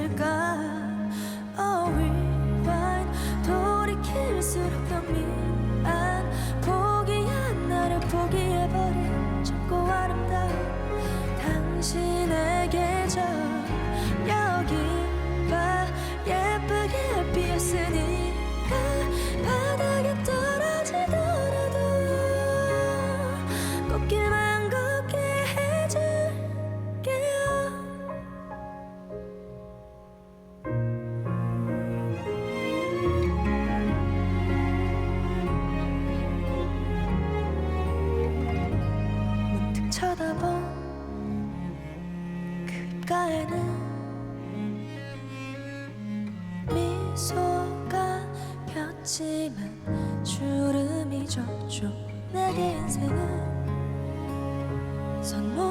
내렸을까? Oh rewind. 돌이킬수록 더 미 가에는 미소가 폈지만 주름이 졌죠 내게 인생을 선물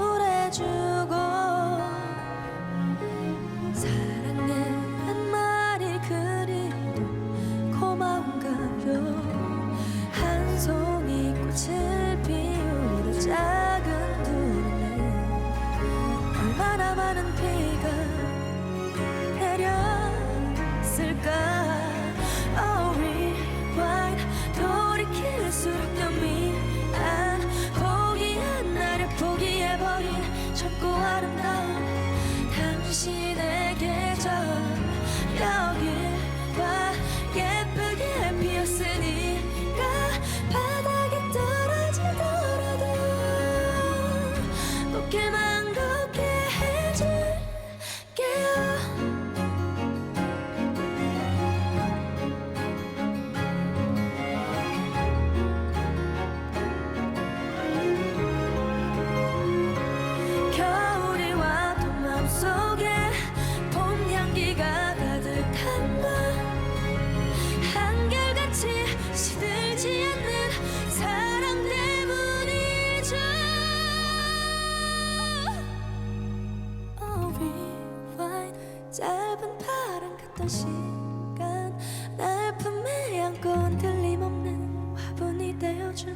같던 시간 날 품에 안고 흔들림 없는 화분이 되어준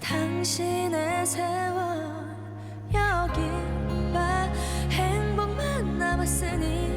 당신의 세월 여기 봐 행복만 남았으니